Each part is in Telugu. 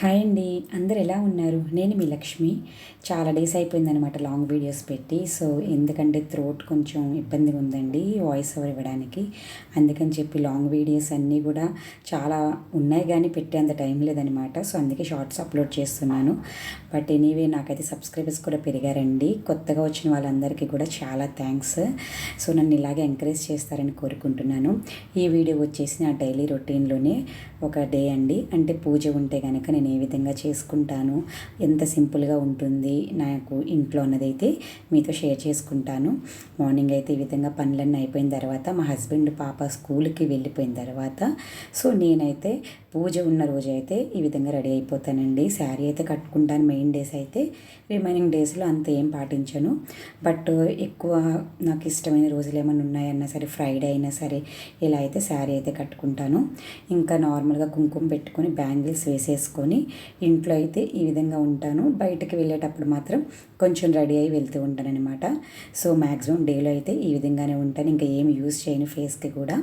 హాయ్ అండి. అందరు ఎలా ఉన్నారు? నేను మీ లక్ష్మి. చాలా డేస్ అయిపోయిందనమాట లాంగ్ వీడియోస్ పెట్టి. సో ఎందుకంటే త్రోట్ కొంచెం ఇబ్బందిగా ఉందండి వాయిస్ ఓవర్ ఇవ్వడానికి. అందుకని చెప్పి లాంగ్ వీడియోస్ అన్నీ కూడా చాలా ఉన్నాయి కానీ పెట్టేంత టైం లేదనమాట సో అందుకే షార్ట్స్ అప్లోడ్ చేస్తున్నాను. బట్ ఎనీవే నాకైతే సబ్స్క్రైబర్స్ కూడా పెరిగారండి. కొత్తగా వచ్చిన వాళ్ళందరికీ కూడా చాలా థ్యాంక్స్. సో నన్ను ఇలాగే ఎంకరేజ్ చేస్తారని కోరుకుంటున్నాను. ఈ వీడియో వచ్చేసి నా డైలీ రొటీన్లోనే ఒక డే అండి. అంటే పూజ ఉంటే కనుక నేను ఏ విధంగా చేసుకుంటాను ఎంత సింపుల్గా ఉంటుంది నాకు ఇంట్లో అన్నదైతే మీతో షేర్ చేసుకుంటాను. మార్నింగ్ అయితే ఈ విధంగా పనులన్నీ అయిపోయిన తర్వాత మా హస్బెండ్ పాప స్కూల్కి వెళ్ళిపోయిన తర్వాత సో నేనైతే పూజ ఉన్న రోజు అయితే ఈ విధంగా రెడీ అయిపోతానండి. శారీ అయితే కట్టుకుంటాను మెయిన్ డేస్ అయితే. రిమైనింగ్ డేస్లో అంత ఏం పాటించను. బట్ ఎక్కువ నాకు ఇష్టమైన రోజులు ఏమైనా ఉన్నాయన్నా సరే ఫ్రైడే అయినా సరే ఇలా అయితే శారీ అయితే కట్టుకుంటాను. ఇంకా నార్మల్గా కుంకుమ పెట్టుకొని బ్యాంగిల్స్ వేసేసుకొని ఇంట్లో అయితే ఈ విధంగా ఉంటాను. బయటకు వెళ్ళేటప్పుడు మాత్రం కొంచెం రెడీ అయ్యి వెళ్తూ ఉంటాను అనమాట సో మ్యాక్సిమం డేలో అయితే ఈ విధంగానే ఉంటాను. ఇంకా ఏమి యూజ్ చేయను ఫేస్కి కూడా.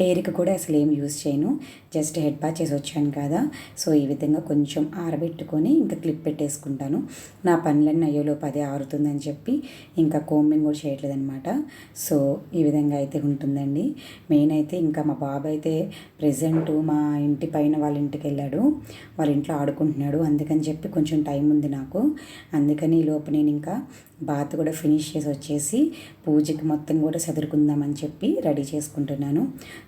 హెయిర్కి కూడా అసలు ఏం యూజ్ చేయను. జస్ట్ హెడ్ బాత్ చేసి వచ్చాను కదా. సో ఈ విధంగా కొంచెం ఆరబెట్టుకొని ఇంకా క్లిప్ పెట్టేసుకుంటాను. నా పనులన్నీ అయ్యోలోపు అదే ఆరుతుందని చెప్పి ఇంకా కోంబింగ్ కూడా చేయట్లేదనమాట సో ఈ విధంగా అయితే ఉంటుందండి. మెయిన్ అయితే ఇంకా మా బాబు అయితే ప్రజెంట్ మా ఇంటి పైన వాళ్ళ ఇంటికి వెళ్ళాడు. వాళ్ళ ఇంట్లో ఆడుకుంటున్నాడు. అందుకని చెప్పి కొంచెం టైం ఉంది నాకు. అందుకని ఈ లోపు నేను ఇంకా బాత్ కూడా ఫినిష్ చేసి వచ్చేసి పూజకి మొత్తం కూడా చదురుకుందామని చెప్పి రెడీ చేసుకుంటున్నాను.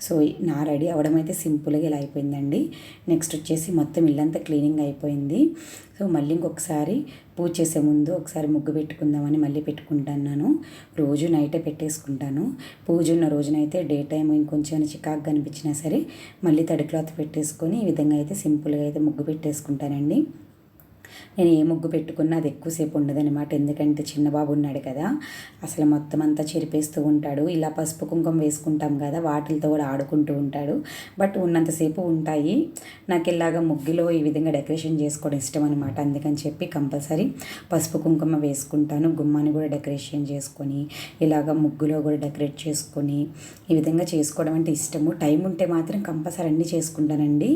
సో నా రెడీ అవడం అయితే సింపుల్గా ఇలా అయిపోయిందండి. నెక్స్ట్ వచ్చేసి మొత్తం ఇల్లంతా క్లీనింగ్ అయిపోయింది. సో మళ్ళీ ఇంకొకసారి పూజ చేసే ముందు ఒకసారి ముగ్గు పెట్టుకుందామని మళ్ళీ పెట్టుకుంటాను రోజు నైటే పెట్టేసుకుంటాను. పూజ ఉన్న రోజునైతే డే టైం ఇంకొంచెం చికాకు కనిపించినా సరే మళ్ళీ తడి క్లాత్ పెట్టేసుకొని ఈ విధంగా అయితే సింపుల్గా అయితే ముగ్గు పెట్టేసుకుంటానండి. నేను ఏ ముగ్గు పెట్టుకున్నా అది ఎక్కువసేపు ఉండదనమాట ఎందుకంటే చిన్న బాబు ఉన్నాడు కదా. అసలు మొత్తం అంతా చెరిపేస్తూ ఉంటాడు. ఇలా పసుపు కుంకుమ వేసుకుంటాం కదా వాటిలతో కూడా ఆడుకుంటూ ఉంటాడు. బట్ ఉన్నంతసేపు ఉంటాయి. నాకు ఇలాగ ముగ్గులో ఈ విధంగా డెకరేషన్ చేసుకోవడం ఇష్టం అనమాట అందుకని చెప్పి కంపల్సరీ పసుపు కుంకుమ వేసుకుంటాను. గుమ్మాన్ని కూడా డెకరేషన్ చేసుకొని ఇలాగ ముగ్గులో కూడా డెకరేట్ చేసుకొని ఈ విధంగా చేసుకోవడం అంటే ఇష్టము. టైం ఉంటే మాత్రం కంపల్సరీ అన్నీ చేసుకుంటానండి.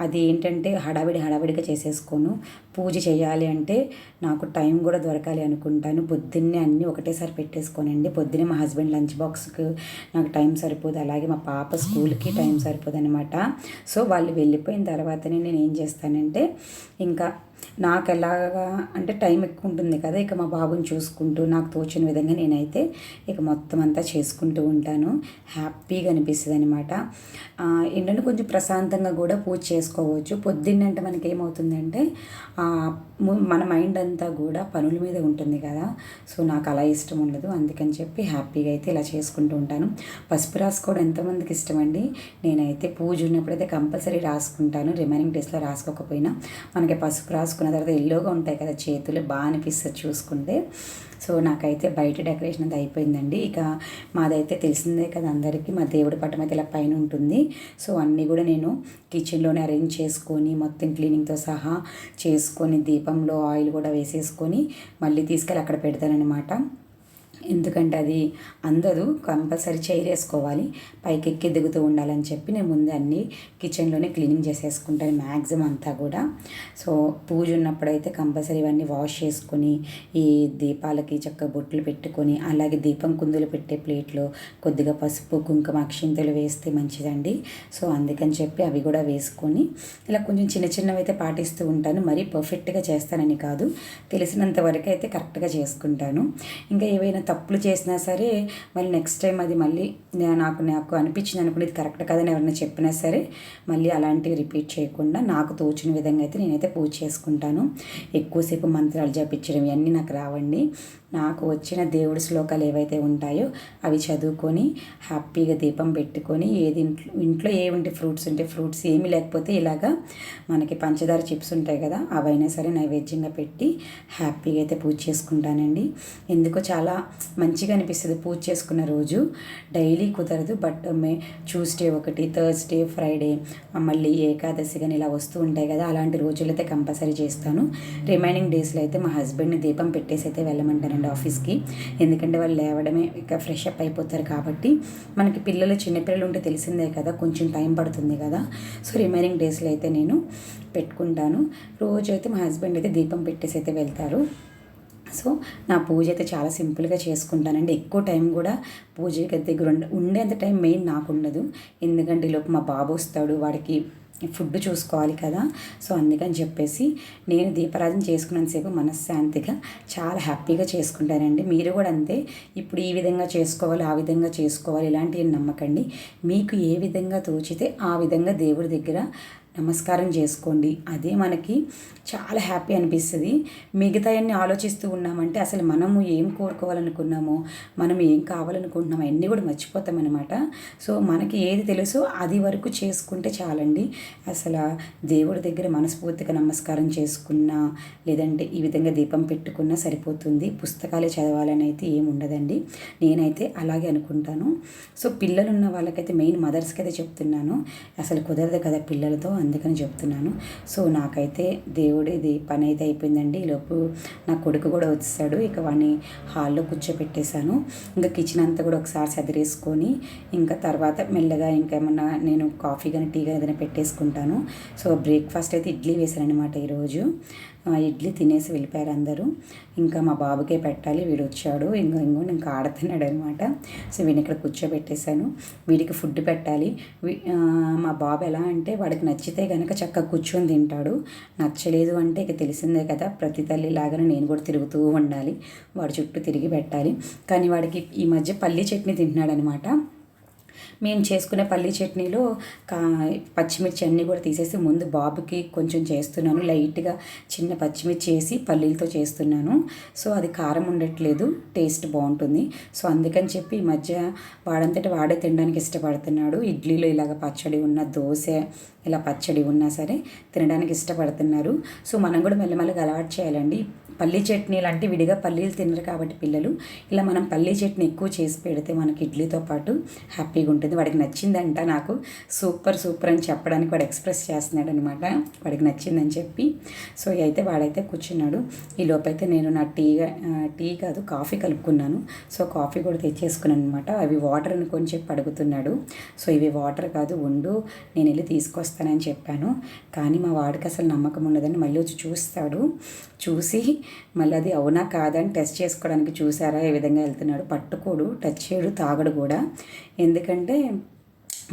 అది ఏంటంటే హడావిడి హడావిడిగా చేసేసుకోను. పూజ చేయాలి అంటే నాకు టైం కూడా దొరకాలి అనుకుంటాను. పొద్దున్నే అన్నీ ఒకటేసారి పెట్టేసుకోనండి. పొద్దున్నే మా హస్బెండ్ లంచ్ బాక్స్కి నాకు టైం సరిపోదు. అలాగే మా పాప స్కూల్కి టైం సరిపోదు అనమాట సో వాళ్ళు వెళ్ళిపోయిన తర్వాతనే నేను ఏం చేస్తానంటే ఇంకా నాకు ఎలాగా అంటే టైం ఎక్కువ ఉంటుంది కదా ఇక మా బాబుని చూసుకుంటూ నాకు తోచిన విధంగా నేనైతే ఇక మొత్తం అంతా చేసుకుంటూ ఉంటాను. హ్యాపీగా అనిపిస్తుంది అనమాట ఏంటంటే కొంచెం ప్రశాంతంగా కూడా పూజ చేసుకోవచ్చు. పొద్దున్నంటే మనకి ఏమవుతుందంటే మన మైండ్ అంతా కూడా పనుల మీద ఉంటుంది కదా. సో నాకు అలా ఇష్టం ఉండదు. అందుకని చెప్పి హ్యాపీగా అయితే ఇలా చేసుకుంటూ ఉంటాను. పసుపు రాసుకోవడం ఎంతమందికి ఇష్టం అండి నేనైతే పూజ ఉన్నప్పుడైతే కంపల్సరీ రాసుకుంటాను. రిమైనింగ్ డేస్లో రాసుకోకపోయినా మనకి పసుపు రాసుకున్న తర్వాత ఎల్లోగా ఉంటాయి కదా చేతులు బాగా అనిపిస్తుంది చూసుకుంటే. సో నాకైతే బయట డెకరేషన్ అది అయిపోయిందండి. ఇక మాదైతే తెలిసిందే కదా అందరికీ మా దేవుడి పట్టం అయితే ఇలా పైన ఉంటుంది. సో అన్నీ కూడా నేను కిచెన్లోనే అరేంజ్ చేసుకొని మొత్తం క్లీనింగ్తో సహా చేసుకొని దీపంలో ఆయిల్ కూడా వేసేసుకొని మళ్ళీ తీసుకెళ్ళి అక్కడ పెడతానమాట ఎందుకంటే అది అందదు కంపల్సరీ చైర్ వేసుకోవాలి. పైకి ఎక్కి దిగుతూ ఉండాలని చెప్పి నేను ముందే అన్ని కిచెన్లోనే క్లీనింగ్ చేసేసుకుంటాను మ్యాక్సిమం అంతా కూడా. సో పూజ ఉన్నప్పుడైతే కంపల్సరీ ఇవన్నీ వాష్ చేసుకొని ఈ దీపాలకి చక్కగా బొట్లు పెట్టుకొని అలాగే దీపం కుందులు పెట్టే ప్లేట్లో కొద్దిగా పసుపు కుంకుమ అక్షింతలు వేస్తే మంచిదండి. సో అందుకని చెప్పి అవి కూడా వేసుకొని ఇలా కొంచెం చిన్న చిన్నవి అయితే పాటిస్తూ ఉంటాను. మరీ పర్ఫెక్ట్గా చేస్తానని కాదు. తెలిసినంత వరకు అయితే కరెక్ట్గా చేసుకుంటాను. ఇంకా ఏవైనా తప్పులు చేసినా సరే మళ్ళీ నెక్స్ట్ టైం అది మళ్ళీ నాకు నాకు అనిపించింది అనుకుని ఇది కరెక్ట్ కదని ఎవరైనా చెప్పినా సరే మళ్ళీ అలాంటివి రిపీట్ చేయకుండా నాకు తోచిన విధంగా అయితే నేనైతే పూజ చేసుకుంటాను. ఎక్కువసేపు మంత్రాలు జపించడం ఇవన్నీ నాకు రావండి. నాకు వచ్చిన దేవుడి శ్లోకాలు ఏవైతే ఉంటాయో అవి చదువుకొని హ్యాపీగా దీపం పెట్టుకొని ఏది ఇంట్లో ఇంట్లో ఏమిటి ఫ్రూట్స్ ఉంటే ఫ్రూట్స్ ఏమి లేకపోతే ఇలాగా మనకి పంచదార చిప్స్ ఉంటాయి కదా అవైనా సరే నైవేద్యంగా పెట్టి హ్యాపీగా అయితే పూజ చేసుకుంటానండి. ఎందుకో చాలా మంచిగా అనిపిస్తుంది పూజ చేసుకున్న రోజు. డైలీ కుదరదు బట్ మే ట్యూస్డే ఒకటి థర్స్డే ఫ్రైడే మళ్ళీ ఏకాదశి కానీ ఇలా వస్తూ ఉంటాయి కదా అలాంటి రోజులైతే కంపల్సరీ చేస్తాను. రిమైనింగ్ డేస్లో అయితే మా హస్బెండ్ని దీపం పెట్టేసి అయితే వెళ్ళమంటాను వెళ్ళిపోతారండి ఆఫీస్కి. ఎందుకంటే వాళ్ళు లేవడమే ఇక ఫ్రెష్ అప్ అయిపోతారు కాబట్టి మనకి పిల్లలు చిన్నపిల్లలు ఉంటే తెలిసిందే కదా కొంచెం టైం పడుతుంది కదా. సో రిమైనింగ్ డేస్లో అయితే నేను పెట్టుకుంటాను. రోజు అయితే మా హస్బెండ్ అయితే దీపం పెట్టేసి అయితే వెళ్తారు. సో నా పూజ అయితే చాలా సింపుల్గా చేసుకుంటానండి. ఎక్కువ టైం కూడా పూజ దగ్గర ఉండ ఉండేంత టైం మెయిన్ నాకు ఉండదు. ఎందుకంటే లోపు మా బాబు వస్తాడు వాడికి ఫుడ్ చూసుకోవాలి కదా. సో అందుకని చెప్పేసి నేను దీపారాధన చేసుకున్నంతసేపు మనశ్శాంతిగా చాలా హ్యాపీగా చేసుకుంటానండి. మీరు కూడా అంతే. ఇప్పుడు ఈ విధంగా చేసుకోవాలి ఆ విధంగా చేసుకోవాలి ఇలాంటివి నమ్మకండి. మీకు ఏ విధంగా తోచితే ఆ విధంగా దేవుడి దగ్గర నమస్కారం చేసుకోండి. అదే మనకి చాలా హ్యాపీ అనిపిస్తుంది. మిగతాయన్ని ఆలోచిస్తూ ఉన్నామంటే అసలు మనము ఏం కోరుకోవాలనుకున్నామో మనం ఏం కావాలనుకుంటున్నామో అన్నీ కూడా మర్చిపోతామన్నమాట. సో మనకి ఏది తెలుసో అది వరకు చేసుకుంటే చాలండి. అసలు దేవుడి దగ్గర మనస్ఫూర్తిగా నమస్కారం చేసుకున్నా లేదంటే ఈ విధంగా దీపం పెట్టుకున్నా సరిపోతుంది. పుస్తకాలే చదవాలని అయితే ఏం ఉండదండి. నేనైతే అలాగే అనుకుంటాను. సో పిల్లలు ఉన్న వాళ్ళకైతే మెయిన్ మదర్స్కి అయితే చెప్తున్నాను. అసలు కుదరదు కదా పిల్లలతో అందుకని చెప్తున్నాను. సో నాకైతే దేవుడిది పని అయితే అయిపోయిందండి. ఈలోపు నా కొడుకు కూడా వచ్చాడు ఇక వాడిని హాల్లో కూర్చోపెట్టేశాను. ఇంకా కిచెన్ అంతా కూడా ఒకసారి చదిరేసుకొని ఇంకా తర్వాత మెల్లగా ఇంకేమన్నా నేను కాఫీ కానీ టీ కానీ ఏదైనా పెట్టేసుకుంటాను. సో బ్రేక్ఫాస్ట్ అయితే ఇడ్లీ వేశాను అనమాట ఈరోజు. ఇడ్లీ తినేసి వెళ్ళిపోయారు అందరూ. ఇంకా మా బాబుకే పెట్టాలి వీడు వచ్చాడు ఇంకో ఇంకో ఇంకా ఆడుతున్నాడు అనమాట సో వీడిని ఇక్కడ కూర్చోబెట్టేశాను. వీడికి ఫుడ్ పెట్టాలి. మా బాబు ఎలా అంటే వాడికి నచ్చితే కనుక చక్కగా కూర్చొని తింటాడు. నచ్చలేదు అంటే ఇక తెలిసిందే కదా ప్రతి తల్లి లాగానే నేను కూడా తిరుగుతూ ఉండాలి. వాడి చుట్టూ తిరిగి పెట్టాలి. కానీ వాడికి ఈ మధ్య పల్లి చట్నీ తింటున్నాడు అనమాట మేము చేసుకునే పల్లీ చట్నీలో కా పచ్చిమిర్చి అన్నీ కూడా తీసేసి ముందు బాబుకి కొంచెం చేస్తున్నాను. లైట్గా చిన్న పచ్చిమిర్చి వేసి పల్లీలతో చేస్తున్నాను. సో అది కారం ఉండట్లేదు. టేస్ట్ బాగుంటుంది. సో అందుకని చెప్పి ఈ మధ్య వాడంతటి వాడే తినడానికి ఇష్టపడుతున్నాడు. ఇడ్లీలో ఇలాగ పచ్చడి ఉన్న దోశ ఇలా పచ్చడి ఉన్నా సరే తినడానికి ఇష్టపడుతున్నారు. సో మనం కూడా మెల్లమెల్లగా అలవాటు చేయాలండి. పల్లీ చట్నీ అంటే విడిగా పల్లీలు తినరు కాబట్టి పిల్లలు. ఇలా మనం పల్లీ చట్నీ ఎక్కువ చేసి పెడితే మనకి ఇడ్లీతో పాటు హ్యాపీగా ఉంటుంది. వాడికి నచ్చిందంట నాకు. సూపర్ సూపర్ అని చెప్పడానికి వాడు ఎక్స్ప్రెస్ చేస్తున్నాడు అనమాట వాడికి నచ్చిందని చెప్పి. సో అయితే వాడైతే కూర్చున్నాడు. ఈ లోపైతే నేను నా టీ టీ కాదు కాఫీ కలుపుకున్నాను. సో కాఫీ కూడా తెచ్చేసుకున్నాను అనమాట అవి వాటర్ అని చెప్పి అడుగుతున్నాడు. సో ఇవి వాటర్ కాదు ఉండు నేను వెళ్ళి తీసుకొస్తానని చెప్పాను. కానీ మా వాడికి అసలు నమ్మకం ఉండదని మళ్ళీ వచ్చి చూస్తాడు. చూసి మళ్ళీ అది అవునా కాదని టెస్ట్ చేసుకోవడానికి చూసారా? ఏ విధంగా వెళ్తున్నాడు? పట్టుకోడు టచ్ చేయడు తాగడు కూడా. ఎందుకంటే ఎందుకంటే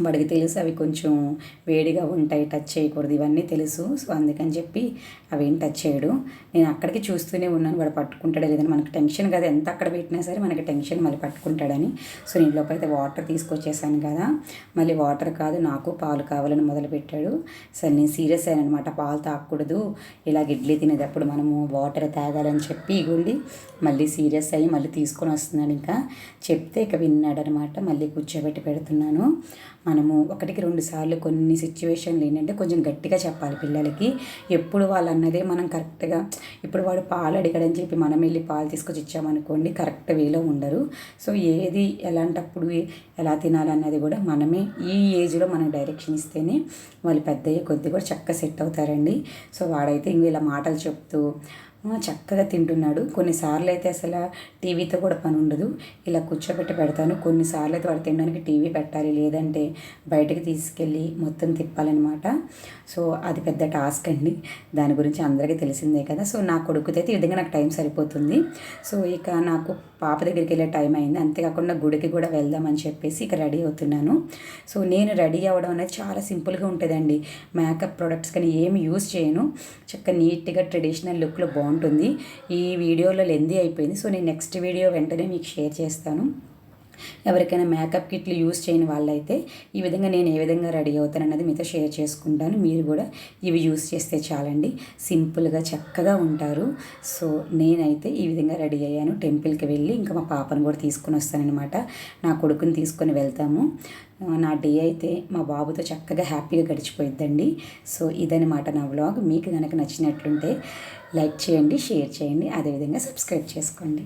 వాడికి తెలుసు అవి కొంచెం వేడిగా ఉంటాయి టచ్ చేయకూడదు ఇవన్నీ తెలుసు. సో అందుకని చెప్పి అవి ఏం టచ్ చేయడు. నేను అక్కడికి చూస్తూనే ఉన్నాను. వాడు పట్టుకుంటాడా లేదని మనకు టెన్షన్ కదా. ఎంత అక్కడ పెట్టినా సరే మనకి టెన్షన్ మళ్ళీ పట్టుకుంటాడని. సో నేను అయితే వాటర్ తీసుకొచ్చేసాను కదా. మళ్ళీ వాటర్ కాదు నాకు పాలు కావాలని మొదలుపెట్టాడు సరే నేను సీరియస్ అయ్యాను అనమాట పాలు తాగకూడదు. ఇలా ఇడ్లీ తినేటప్పుడు మనము వాటర్ తాగాలని చెప్పి ఇగుండి మళ్ళీ సీరియస్ అయ్యి మళ్ళీ తీసుకొని వస్తున్నాడు ఇంకా. చెప్తే ఇక విన్నాడనమాట మళ్ళీ కూర్చోబెట్టి పెడుతున్నాను. మనము ఒకటికి రెండు సార్లు కొన్ని సిచ్యువేషన్లు ఏంటంటే కొంచెం గట్టిగా చెప్పాలి పిల్లలకి. ఎప్పుడు వాళ్ళు అన్నదే మనం కరెక్ట్గా ఇప్పుడు వాడు పాలు అడిగాడని చెప్పి మనం వెళ్ళి పాలు తీసుకొచ్చి ఇచ్చామనుకోండి కరెక్ట్ వేలో ఉండరు. సో ఏది ఎలాంటప్పుడు ఎలా తినాలన్నది కూడా మనమే ఈ ఏజ్లో మనం డైరెక్షన్ ఇస్తేనే వాళ్ళు పెద్ద కొద్ది కూడా చక్కగా సెట్ అవుతారండి. సో వాడైతే ఇంక ఇలా మాటలు చెప్తూ చక్కగా తింటున్నాడు. కొన్నిసార్లు అయితే అసలు టీవీతో కూడా పని ఉండదు. ఇలా కూర్చోబెట్టి పెడతాను. కొన్నిసార్లు అయితే వాడు తినడానికి టీవీ పెట్టాలి లేదంటే బయటకు తీసుకెళ్ళి మొత్తం తిప్పాలన్నమాట. సో అది పెద్ద టాస్క్ అండి. దాని గురించి అందరికీ తెలిసిందే కదా. సో నా కొడుకుతైతే ఈ విధంగా నాకు టైం సరిపోతుంది. సో ఇక నాకు పాప దగ్గరికి వెళ్ళే టైం అయింది. అంతేకాకుండా గుడికి కూడా వెళ్దామని చెప్పేసి ఇక రెడీ అవుతున్నాను. సో నేను రెడీ అవ్వడం అనేది చాలా సింపుల్గా ఉంటుందండి. మేకప్ ప్రొడక్ట్స్ కానీ ఏమి యూజ్ చేయను. చక్కగా నీట్గా ట్రెడిషనల్ లుక్లో బాగుంటుంది. ఈ వీడియోలో లెందీ అయిపోయింది. సో నేను నెక్స్ట్ వీడియో వెంటనే మీకు షేర్ చేస్తాను. ఎవరికైనా మేకప్ కిట్లు యూస్ చేయని వాళ్ళైతే ఈ విధంగా నేను ఏ విధంగా రెడీ అవుతాను అన్నది మీతో షేర్ చేసుకుంటాను. మీరు కూడా ఇవి యూస్ చేస్తే చాలండి. సింపుల్గా చక్కగా ఉంటారు. సో నేనైతే ఈ విధంగా రెడీ అయ్యాను. టెంపుల్కి వెళ్ళి ఇంకా మా పాపను కూడా తీసుకొని వస్తానన్నమాట. నా కొడుకుని తీసుకొని వెళ్తాము. నా డే అయితే మా బాబుతో చక్కగా హ్యాపీగా గడిచిపోయిద్దండి. సో ఇదనమాట నా వ్లాగ్. మీకు కనుక నచ్చినట్లుంటే లైక్ చేయండి షేర్ చేయండి అదేవిధంగా సబ్స్క్రైబ్ చేసుకోండి.